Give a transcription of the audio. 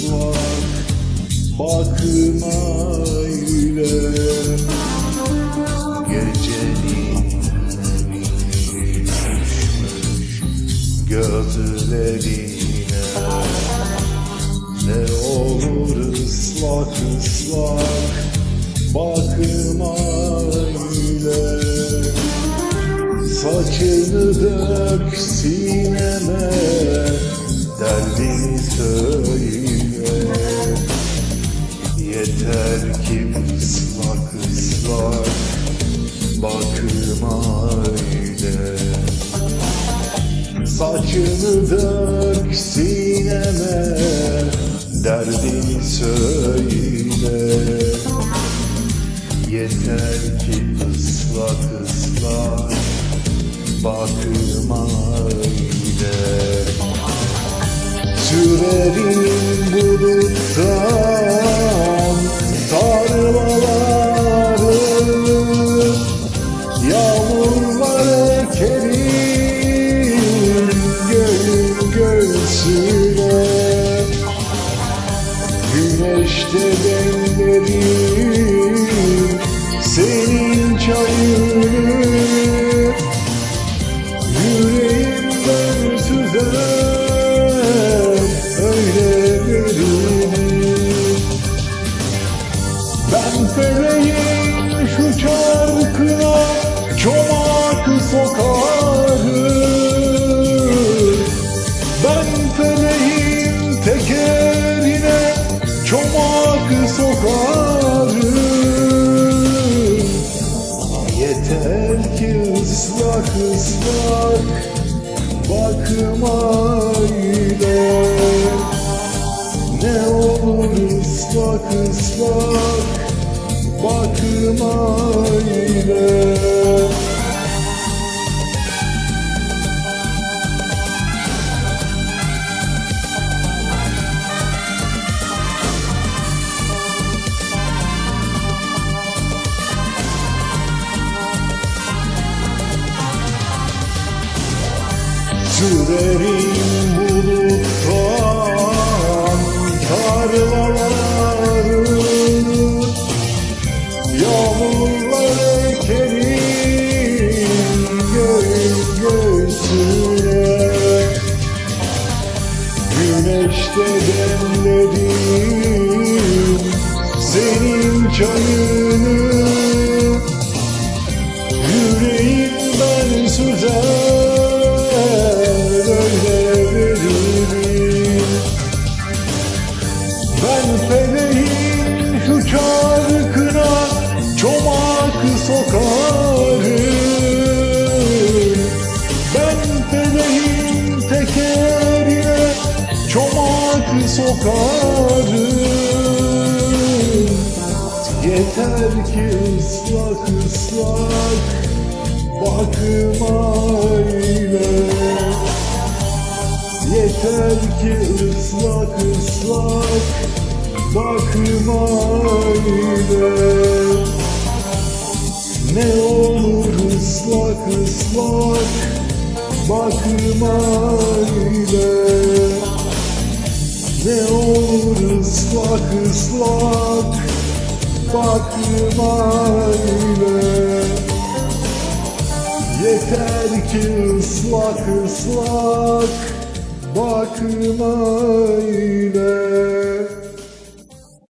ıslak bakma öyle Gecenin düşmüş gözlerine Ne olur ıslak ıslak bakma öyle Saçını dök sineme derdini söyle. Yeter ki ıslak ıslak Bakıma öyle. Saçını dök sineme Derdini söyle. Yeter ki ıslak ıslak Bakıma öyle Sürerim buluttan Tarlaları Yağmurlar ekerim. Gönül göğsüne. Güneşte demlerim Senin çayını Ben feleğin şu çarkına Çomak sokarım. Ben feleğin tekerine Çomak sokarım. Yeter ki ıslak ıslak bakma ile Ne olur ıslak ıslak bakma ile Sürerim Yağmurlar ekerim göğün Güneşte demlerim senin çayını. Yüreğimden süzer öyle veririm Ben sokarım. Yeter ki ıslak ıslak bakma ile Yeter ki ıslak ıslak bakma ile Ne olur ıslak ıslak bakma ile Ne olur ıslak ıslak bakma ile Yeter ki ıslak ıslak bakma ile